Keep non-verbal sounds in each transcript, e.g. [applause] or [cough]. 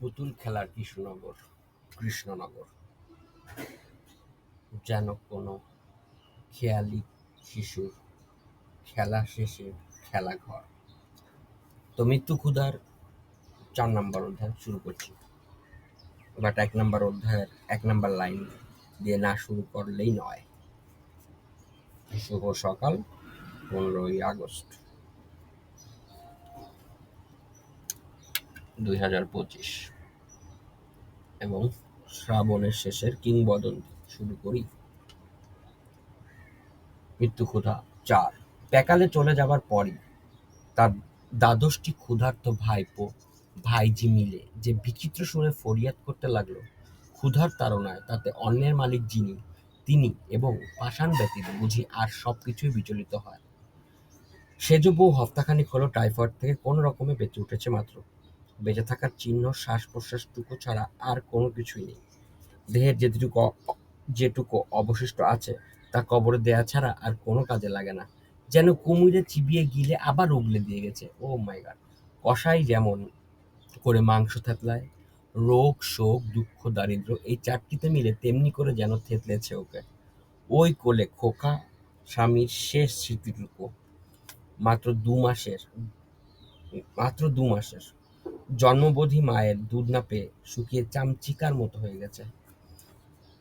পুতুল খেলার কৃষ্ণনগর কৃষ্ণনগর। যেন কোনো খেয়ালি শিশুর খেলা শেষের খেলাঘর তো মৃত্যু ক্ষুধার চার নম্বর অধ্যায় শুরু করছি। বাট এক নম্বর অধ্যায়ের এক নম্বর লাইন দিয়ে না শুরু করলেই নয়। শুভ সকাল, পনেরোই আগস্ট। দুই হাজার পঁচিশ। এবং শ্রাবণের শেষের কিংবদন্তি শুরু করি। মৃত্যু ক্ষুধা চার। প্যাকালে চলে যাবার পরই তার দ্বাদশটি ক্ষুধার্ত ভাইপো, ভাইজি মিলে যে বিচিত্র সুরে ফরিয়াদ করতে লাগল, ক্ষুধার তাড়নায় তাতে অন্যের মালিক যিনি, তিনি এবং পাষাণ ব্যতীত বুঝি আর সব কিছুই বিচলিত হয়। সেজ বউ হপ্তাখানিক হলো টাইফয়েড থেকে কোনো রকমে বেঁচে উঠেছে মাত্র। বেঁচে থাকার চিহ্ন শ্বাস প্রশ্বাসটুকু ছাড়া আর কোনো কিছুই নেই। দেহের যেটুকু যেটুকু অবশিষ্ট আছে, তা কবরে দেয়া ছাড়া আর কোনো কাজে লাগে না। যেন কুমিরে চিবিয়ে গিলে আবার উগলে দিয়ে গেছে। Oh my god. কষাই যেমন করে মাংস থেতলায়, রোগ, শোক, দুঃখ, দারিদ্র এই চারটিতে মিলে তেমনি করে যেন থেতলেছে ওকে। ওই কোলে খোকা স্বামীর শেষ স্মৃতিটুকু। মাত্র দু মাসের, মাত্র দু মাসের। জন্মবোধী মায়ের দুধ না পেয়ে শুকিয়ে চামচিকার মতো হয়ে গেছে।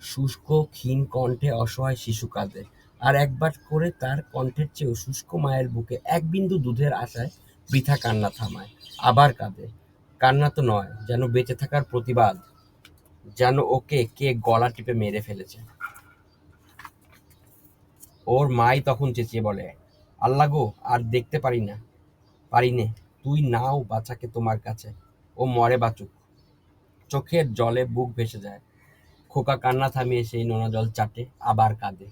শুষ্ক, ক্ষীণ কণ্ঠে অসহায় শিশু কাঁদে। আর একবার করে তার কণ্ঠের চেয়েও শুষ্ক মায়ের বুকে এক বিন্দু দুধের আশায় বৃথা কান্না থামায়, আবার কাঁদে। কান্না তো নয়, যেন বেঁচে থাকার প্রতিবাদ, যেন ওকে কে গলা টিপে মেরে ফেলেছে। ওর মাই তখন চেঁচিয়ে বলে, আল্লাহ গো, আর দেখতে পারি না, পারি নে। তুই নাও বাচ্চাকে তোমার কাছে। ও মরে বাঁচুক। চোখের জলে বুক ভেসে যায়। খোকা কান্না থামিয়ে সেই নোনা জল চাটে, আবার কাঁদে।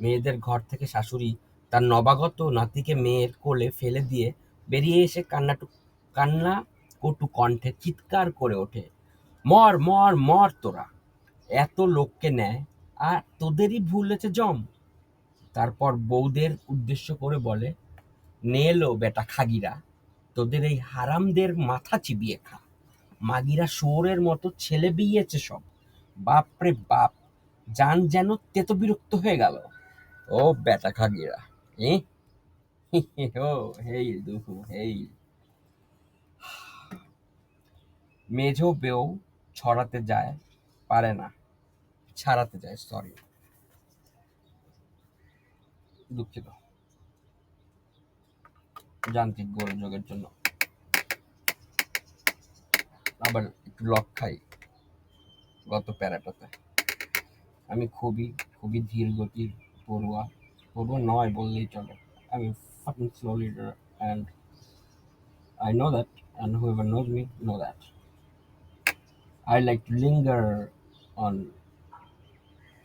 মেয়েদের ঘর থেকে শাশুড়ি তার নবাগত নাতিকে মেয়ের কোলে ফেলে দিয়ে বেরিয়ে এসে কান্নাটু, কান্না কটু কণ্ঠে চিৎকার করে ওঠে, মর মর মর তোরা। এত লোককে নেয় আর তোদেরই ভুল হয়েছে জম। তারপর বৌদের উদ্দেশ্য করে বলে নেলো বেটা খাগিরা। তোদের এই হারামদের মাথা চিবিয়ে খা। মাগিরা শুয়োরের মতো ছেলে বিয়েছে সব। বাপরে বাপ জান যেন তেতো বিরক্ত হয়ে গেল। ও বেটা খাগিরা, এ? ও, হেই দুহু, হেই। মেঝো বেউ ছড়াতে যায়, পারে না। ছাড়াতে যায় সরি দুঃখিত। যান্ত্রিক গোলযোগের জন্য আবার একটু লক খাই গত প্যারাটাতে আমি খুবই খুবই ধীর গতির পড়ুয়া পড়ুয়া নয় বললেই চলে আমি slow leader and I know that and whoever knows me know that I like to linger on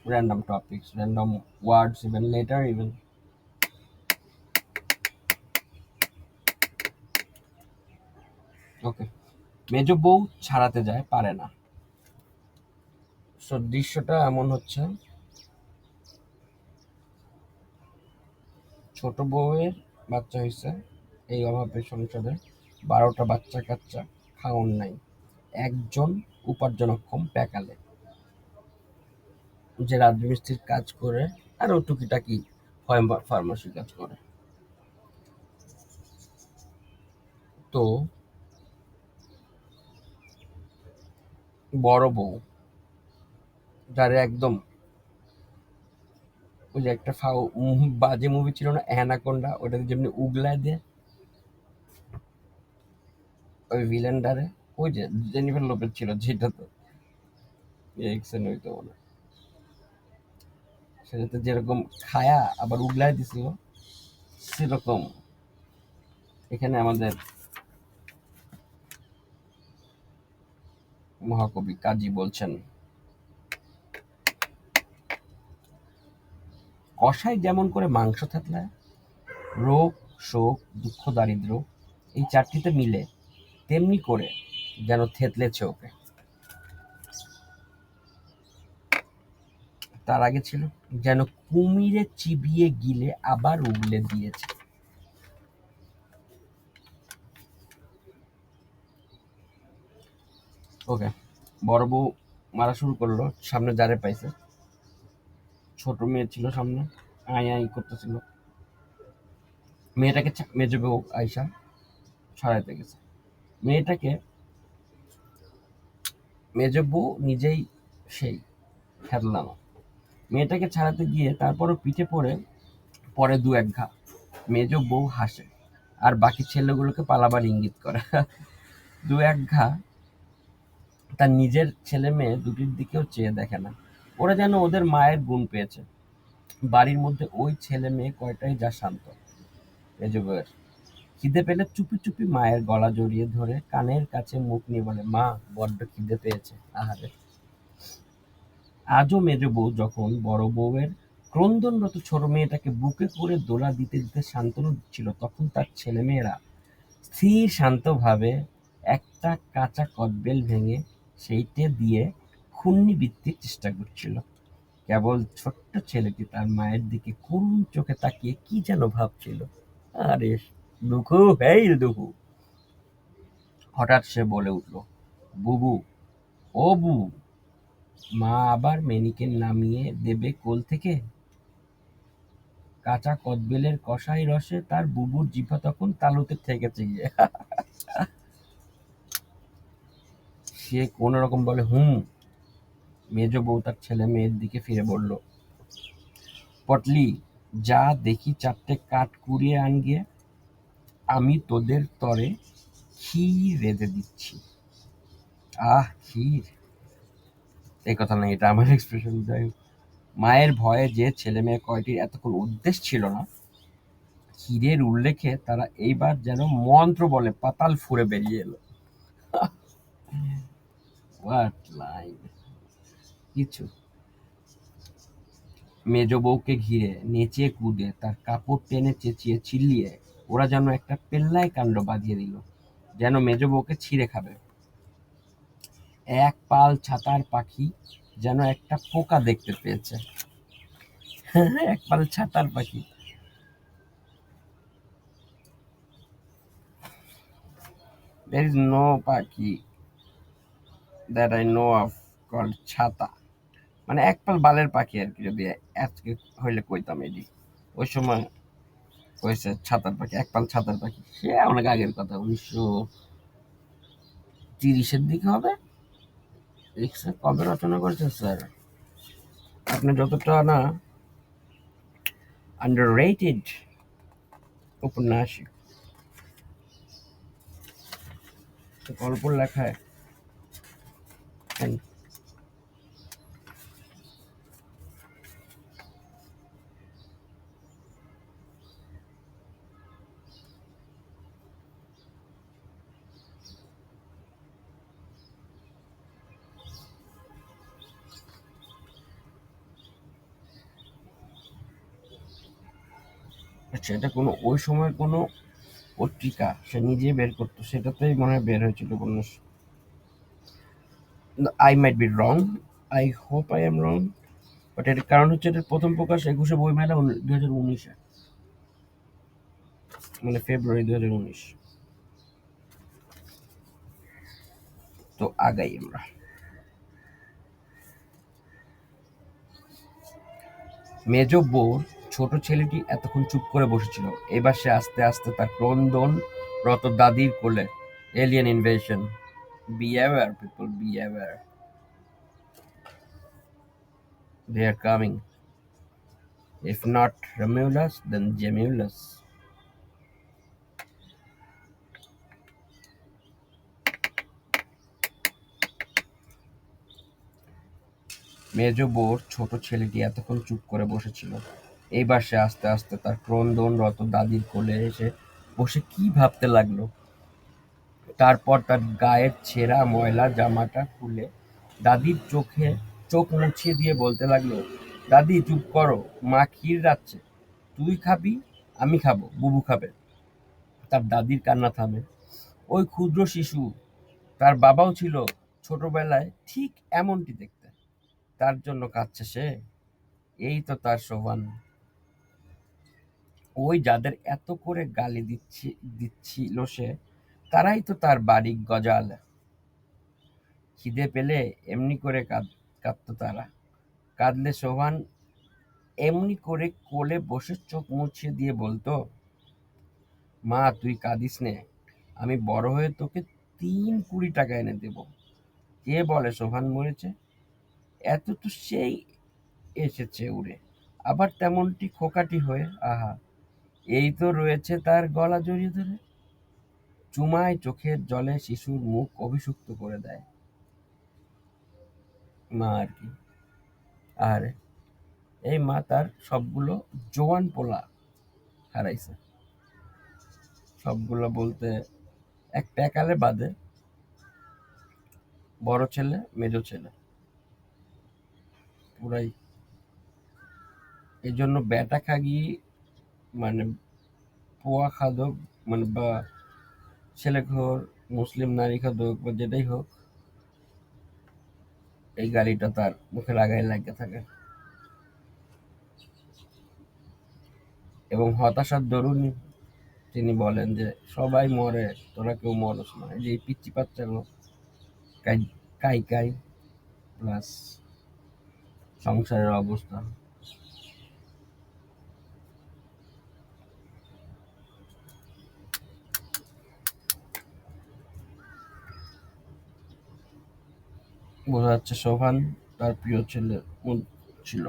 random topics random words even later even ওকে মেজ বউ ছাড়াতে যায়, পারে না। সো দৃশ্যটা এমন হচ্ছে। ছোট বউয়ের বাচ্চা হয়েছে, এই অভাবের সংসারে বারোটা বাচ্চা কাচ্চা খাওন নাই। একজন উপার্জনক্ষম প্যাকালে। যে রাজমিস্ত্রির কাজ করে আর ও টুকিটাকি ফার্মাসির কাজ করে। তো বড় বউ। যারা একদম ওই যে একটা ফাউ বাজে মুভি ছিল না, অ্যানাকোন্ডা, ওটাতে যেমনি উগলায় দেয়। ওই ভিলেনটারে ওই যে জেনিফার লোপের ছিল যেটা তো এক্সেন হইতো হয়। সেটাতে যেরকম খায়া আবার উগলায় দিছিল, সেরকম। এখানে আমাদের মহাকবি কাজী বলছেন কষাই যেমন করে মাংস থাকলায় রোগ, শোক, দুঃখ দারিদ্র এই চারটিতে মিলে তেমনি করে যেন থেতলেছে ওকে। তার আগে ছিল, যেন কুমিরে চিবিয়ে গিলে আবার উগলে দিয়েছে। ওকে। বড় বউ মারা শুরু করল, সামনে যারে পাইছে। ছোট মেয়ে ছিল সামনে, আই আই করতেছিল। মেয়েটাকে মেজ বউ আইসা ছড়াইতে গেছে। মেয়েটাকে মেজ বউ নিজেই সেই খেললাম মেয়েটাকে ছাড়াতে গিয়ে তারপরও পিঠে পড়ে পরে দু এক ঘা। মেজ বউ হাসে, আর বাকি ছেলেগুলোকে পালাবার ইঙ্গিত করে। [laughs] দু এক ঘা তার নিজের ছেলে মেয়ে দুটির দিকেও চেয়ে দেখে না। ওরা যেন ওদের মায়ের গুণ পেয়েছে। বাড়ির মধ্যে ওই ছেলে মেয়ে কয়টাই যা শান্ত। মেজ বউয়ের। খিদে পেলে চুপি চুপি মায়ের গলা জড়িয়ে ধরে কানের কাছে মুখ নিয়ে বলে, মা, বড্ড খিদে পেয়েছে। আহারে। আজও মেজ বউ যখন বড় বউয়ের ক্রন্দনরত ছোট মেয়েটাকে বুকে করে দোলা দিতে দিতে শান্তনু দিচ্ছিল তখন তার ছেলেমেয়েরা স্থির শান্তভাবে একটা কাঁচা কদবেল ভেঙে সেইটে দিয়ে খুন্নি বৃত্তির চেষ্টা করছিল। কেবল ছোট্ট ছেলেটি তার মায়ের দিকে করুণ চোখে তাকিয়ে কি যেন ভাবছিল। আরে, দুঃখু, হেই দুঃখু। হঠাৎ সে বলে উঠল, বুবু, ও বুবু, মা আবার মেনিকে নামিয়ে দেবে কোল থেকে? কাঁচা কদবেলের কষাই রসে তার বুবুর জিভা তখন তালুতে ঠেকেছে গিয়ে। সে কোন রকম বলে, হুম। মেজ বউ তার ছেলে মেয়ের দিকে ফিরে বলল, পটলি, যা দেখি চারটে কাঠ কুড়িয়ে আন গিয়ে আমি তোদের তরে ক্ষীর রেঁধে দিচ্ছি। আহ, ক্ষীর। এই কথা না এটা আমার এক্সপ্রেশন যাই। মায়ের ভয়ে যে ছেলে মেয়ে কয়টির এতক্ষণ উদ্দেশ্য ছিল না, ক্ষীরের উল্লেখে তারা এইবার যেন মন্ত্র বলে পাতাল ফুঁড়ে বেরিয়ে এলো। What line? কিছু। মেজ বউকে ঘিরে নেচে কুদে, তার কাপড় টেনে চেঁচিয়ে চিল্লিয়ে, ওরা যেন একটা পেল্লায় কাণ্ড বাঁধিয়ে দিল, যেন মেজ বউকে ছিঁড়ে খাবে। এক পাল ছাতার পাখি যেন একটা পোকা দেখতে পেয়েছে। [laughs] এক পাল ছাতার পাখি। There is no পাখি। That I know of called ছাতা। মানে এক পাল বালের পাখি আর কি, যদি আজকে হইলে কইতাম এটি ওই সময় কইছে ছাতার পাখি, এক পাল ছাতার পাখি। সে অনেক আগের কথা, উনিশশো তিরিশের দিকে হবে। কবে রচনা করেছেন স্যার? আপনি যতটা না আন্ডার রেটেড উপন্যাসিক। গল্প লেখায় and আচ্ছা এটা কোনো, ওই সময় কোনো পত্রিকা সে নিজে বের করতো, সেটাতেই মনে হয় বের হয়েছিল উপন্যাস I might be wrong I hope I am wrong but এর কারণ হচ্ছে এটার প্রথম প্রকাশ একুশে বইমেলা দু হাজার উনিশে। মানে ফেব্রুয়ারি দু হাজার উনিশ। তো আগাই আমরা। মেজ বউর ছোট ছেলেটি এতক্ষণ চুপ করে বসেছিল। এবার সে আস্তে আস্তে তার ক্রন্দন রত দাদির কোলে alien invasion be aware people be aware they are coming If not Romulus, then Gemulus. মেজ বউর ছোট ছেলেটি এতক্ষণ চুপ করে বসেছিল। এইবার সে আস্তে আস্তে তার ক্রন্দনরত দাদির কোলে এসে বসে কি ভাবতে লাগল? তারপর তার গায়ের ছেঁড়া ময়লা জামাটা খুলে দাদির চোখে চোখ মুছিয়ে দিয়ে বলতে লাগল, দাদি, চুপ করো, মা ক্ষীর রাখছে তুই খাবি, আমি খাব, বুবু খাবে। তার দাদির কান্না থামে। ওই ক্ষুদ্র শিশু, তার বাবাও ছিল ছোটবেলায় ঠিক এমনটি দেখতে। তার জন্য কাঁদছে সে? এই তো তার সোহান। ওই যাদের এত করে গালি দিচ্ছি, দিচ্ছিল সে তারাই তো তার বাড়ি গজাল। খিদে পেলে এমনি করে কাঁদ, কাঁদতো তারা। কাঁদলে সোহান এমনি করে কোলে বসে চোখ মুছিয়ে দিয়ে বলতো, মা, তুই কাঁদিস নে। আমি বড় হয়ে তোকে তিন কুড়ি টাকা এনে দেব। কে বলে সোহান মরেছে? এত তো সেই এসেছে উড়ে। আবার তেমনটি খোকাটি হয়ে, আহা, এই তো রয়েছে তার গলা জড়িয়ে ধরে। চুমায় চোখের জলে শিশুর মুখ অভিষুক্ত করে দেয়। মা আর কি। আর এই মা তার সবগুলো জোয়ান পোলা হারাইছে। সবগুলো বলতে এক প্যাকালে বাদে বড় ছেলে, মেজো ছেলে। পুরাই এই জন্য ব্যাটা খাগি মানে পোয়া খাদক মানে বা ছেলে ঘর মুসলিম, নারী খাদক বা যেটাই হোক, এই গাড়িটা তার মুখে লাগাই লাগিয়ে থাকে। এবং হতাশার দরুন তিনি বলেন যে, সবাই মরে, তোরা কেউ মরস না। যে পিচ্ছি কাই কাই কাই, প্লাস সংসারের অবস্থা। বোঝা যাচ্ছে সোহান তার প্রিয় ছেলে ছিল।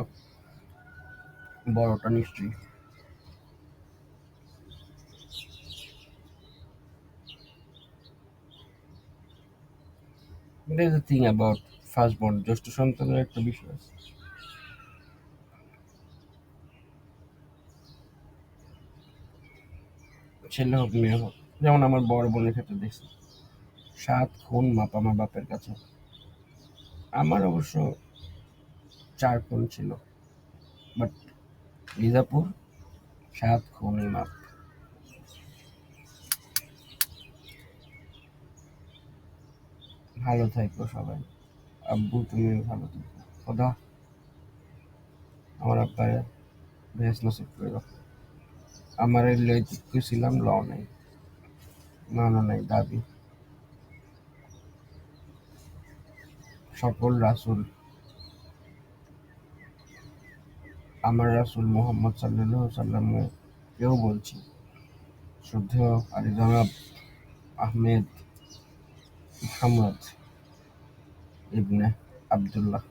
বড়টা নিশ্চয়ই। It is a thing about firstborn জ্যেষ্ঠ সন্তানের একটা বিষয় আছে ছেলে হোক, মেয়ে হোক, যেমন আমার বড় বোনের ক্ষেত্রে দেখছি। সাত খুন মাপ আমার বাপের কাছে। আমার অবশ্য চার খুন ছিল। বাট মির্জাপুর সাত খুনই মাপ। ভালো থাকো সবাই। আব্বু তুমি ভালো থাকো খোদা আমার আব্বারে ভেস নসিব করে দাও আমার এই লইতে ছিলাম ল নাই। মানো নাই, দাবি। সকল রাসুল, আমার রাসুল মোহাম্মদ সাল্লাহ সাল্লামে কেউ বলছি শ্রদ্ধেয় আলী জনাব আহমেদ মোহাম্মদ ইবনে আবদুল্লাহ।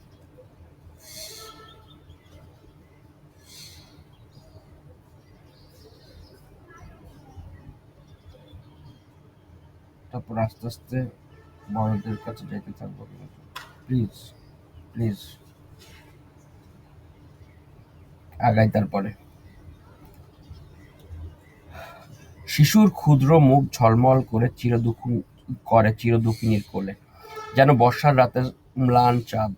তারপর আস্তে আস্তে বড়দের কাছে যেতে থাকব প্লিজ প্লিজ আগাই তারপরে। শিশুর ক্ষুদ্র মুখ ঝলমল করে চিরদুঃখ, করে চিরদুঃখিনীর কোলে। যেন বর্ষার রাতে ম্লান চাঁদ।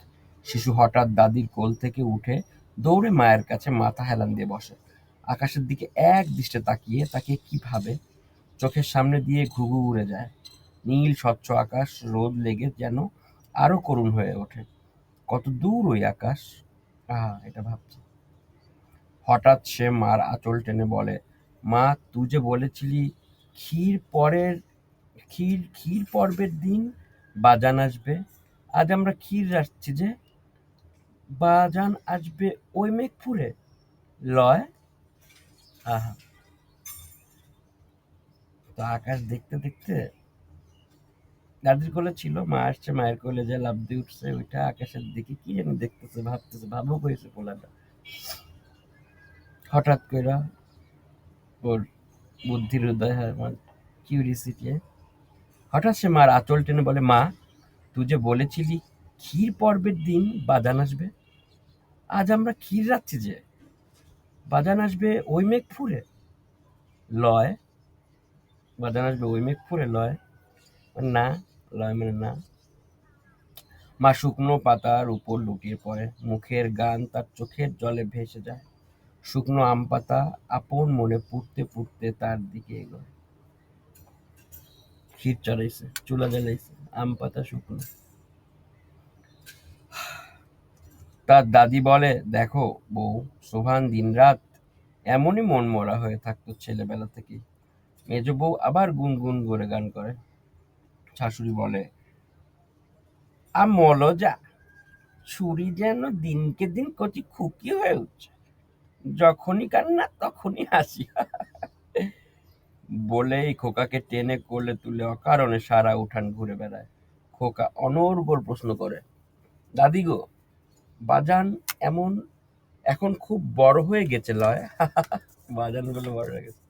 শিশু হঠাৎ দাদির কোল থেকে উঠে দৌড়ে মায়ের কাছে মাথা হেলান দিয়ে বসে। আকাশের দিকে এক দৃষ্টে তাকিয়ে তাকে কি ভাবে? চোখের সামনে দিয়ে ঘুঘু উড়ে যায়। নীল স্বচ্ছ আকাশ রোদ লেগে যেন আরও করুণ হয়ে ওঠে। কত দূর ওই আকাশ? আহা, এটা ভাবছি। হঠাৎ সে মার আঁচল টেনে বলে, মা, তুই যে বলেছিলি ক্ষীর পরের, ক্ষীর ক্ষীর পর্বের দিন বাজান আসবে, আজ আমরা ক্ষীর রাখছি যে বাজান আসবে ওই মেঘপুরে। লয়? আহা। তো আকাশ দেখতে দেখতে দাদির কোলে ছিল, মা আসছে, মায়ের কোলে যে লাভ দিয়ে উঠছে, ওইটা আকাশের দিকে কি জানি দেখতেছে, ভাবতেছে ভাবুক হয়েছে পোলাটা। হঠাৎ করে ওর বুদ্ধির উদয় হয়, আমার কিউরিসিটি হঠাৎ সে মার আঁচল টেনে বলে, মা, তুই যে বলেছিলি ক্ষীর পর্বের দিন বাজান আসবে, আজ আমরা ক্ষীর রাখছি যে, বাজান আসবে ওই মেঘ ফুরে লয়, বাজান আসবে ওই মেঘ ফুরে লয়। না লয় মানে না। মা শুকনো পাতার উপর লুটিয়ে পড়ে। মুখের গান তার চোখের জলে ভেসে যায়। শুকনো আম পাতা আপন মনে পুড়তে পুড়তে তার দিকে এগোয়। ক্ষীর চড়াইছে, চুলা জ্বালাইছে, আম পাতা শুকনো। তার দাদি বলে, দেখো বউ সোহান দিনরাত এমনই মন মরা হয়ে থাকতো ছেলেবেলা থেকে মেজ বউ আবার গুনগুন করে গান করে। শাশুড়ি বলে আমলজা ছুরি যেন দিনকে দিন কচি খুকি হয়ে উঠছে, যখনই কান্না তখনই হাসি। বলেই খোকাকে টেনে কোলে তুলে অকারণে সারা উঠান ঘুরে বেড়ায়। খোকা অনর্গল প্রশ্ন করে, দাদি গো, বাজান এমন, এখন খুব বড় হয়ে গেছে লয়? বাজান বলে বড় হয়ে গেছে।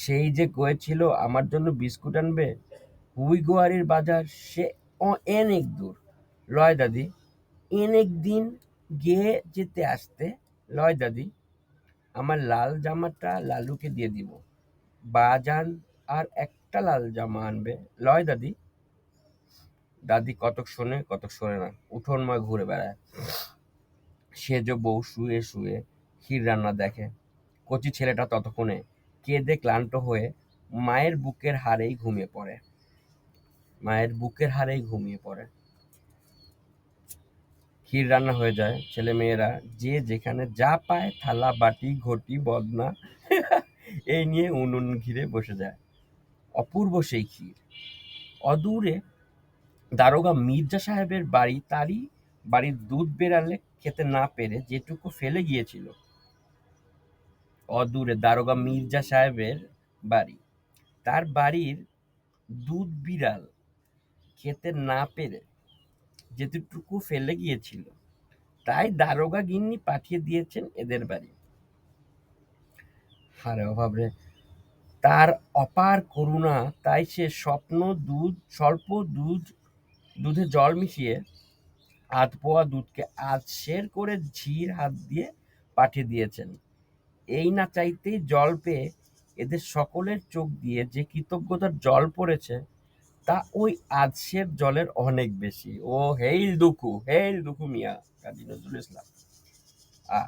সেই যে কয়েছিল আমার জন্য বিস্কুট আনবে? হুই গোয়ারির বাজার, সে অনেক দূর। লয় দাদি, অনেক দিন গিয়ে যেতে আসতে, লয় দাদি, আমার লাল জামাটা লালুকে দিয়ে দিব। বাজান আর একটা লাল জামা আনবে। লয় দাদি? দাদি কতক শোনে কতক শোনে না, উঠোনময় ঘুরে বেড়ায়। সে যে বউ শুয়ে শুয়ে ক্ষীর রান্না দেখে, কচি ছেলেটা ততক্ষণে কেঁদে ক্লান্ত হয়ে মায়ের বুকের হাড়েই ঘুমিয়ে পড়ে। মায়ের বুকের হাড়েই ঘুমিয়ে পড়ে। ক্ষীর রান্না হয়ে যায়। ছেলে মেয়েরা যে যেখানে যা পায়, থালা, বাটি, ঘটি, বদনা, [laughs] এই নিয়ে উনুন ঘিরে বসে যায়। অপূর্ব সেই ক্ষীর। অদূরে দারোগা মির্জা সাহেবের বাড়ি, তারই বাড়ির দুধ বেরালে খেতে না পেরে যেটুকু ফেলে গিয়েছিল অদূরে দারোগা মির্জা সাহেবের বাড়ি। তার বাড়ির দুধ বিড়াল খেতে না পেরে যেটুকু ফেলে গিয়েছিল, তাই দারোগা গিন্নি পাঠিয়ে দিয়েছেন এদের বাড়ি। হারে অভাব রে তার অপার করুণা, তাই সে স্বপ্ন দুধ, স্বল্প দুধ, দুধে জল মিশিয়ে আধ পোয়া দুধকে আধ শের করে ঝির হাত দিয়ে পাঠিয়ে দিয়েছেন। এই না চাইতেই জল পেয়ে এদের সকলের চোখ দিয়ে যে কৃতজ্ঞতার জল পড়েছে, তা ওই আজসের জলের অনেক বেশি। ও হেইল দুখু হেইল দুখু মিয়া, কাজী নজরুল ইসলাম। আ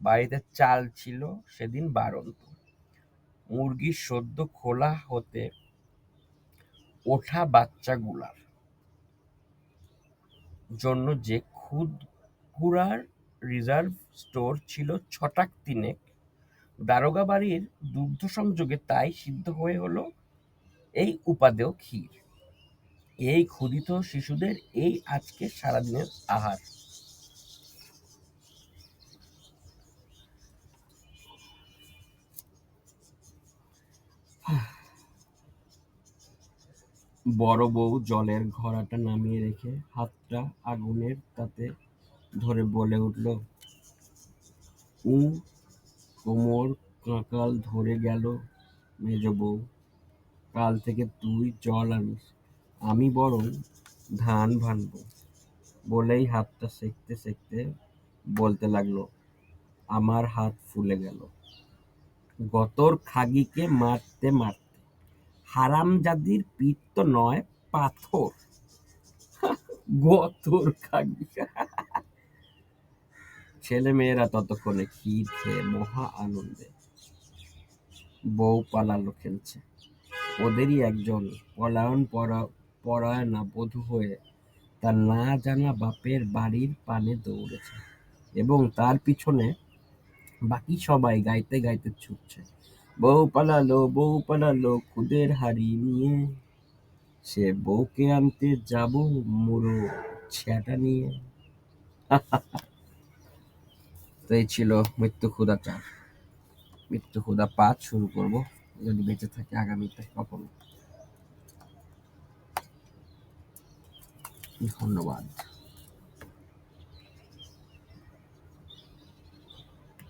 বাড়িতে চাল ছিল সেদিন বারন্ত। মুরগির সদ্য খোলা হতে ওঠা বাচ্চাগুলার জন্য যে খুদ গুড়ার রিজার্ভ স্টোর ছিল ছটাক তিনেক দারোগা বাড়ির দুগ্ধ সংযোগে তাই সিদ্ধ হয়ে হলো এই উপাদেয় ক্ষীর। এই ক্ষুদিত শিশুদের এই আজকে সারাদিনের আহার। বড় বউ জলের ঘড়াটা নামিয়ে রেখে হাতটা আগুনের তাতে ধরে বলে উঠল, উ কোমর কাঁকাল ধরে গেল মেজ বউ। কাল থেকে তুই জল আনিস, আমি বরং ধান ভানবো বলেই হাতটা সেকতে সেকতে বলতে লাগল, আমার হাত ফুলে গেল। গতর খাগিকে মারতে মারতে, হারামজাদির পিঠ তো নয়, পাথর। [laughs] গতর খাগি। ছেলে মেয়েরা ততক্ষণে ক্ষীর খেয়ে মহা আনন্দে বউ পালালো খেলছে। ওদেরই একজন পলায়ন পরা পরায়ণা বধূ হয়ে তার না জানা বাপের বাড়ির পানে দৌড়েছে এবং তার পিছনে বাকি সবাই গাইতে গাইতে ছুটছে। বউ পালালো বউ পালালো খুদের হাড়ি নিয়ে। সে বউকে আনতে যাব মুড়ো ছ্যাটা নিয়ে। [laughs] তো এই ছিল মৃত্যু ক্ষুদা চার। মৃত্যু ক্ষুদা পাঁচ শুরু করব, যদি বেঁচে থাকে আগামীতে কখনো। ধন্যবাদ।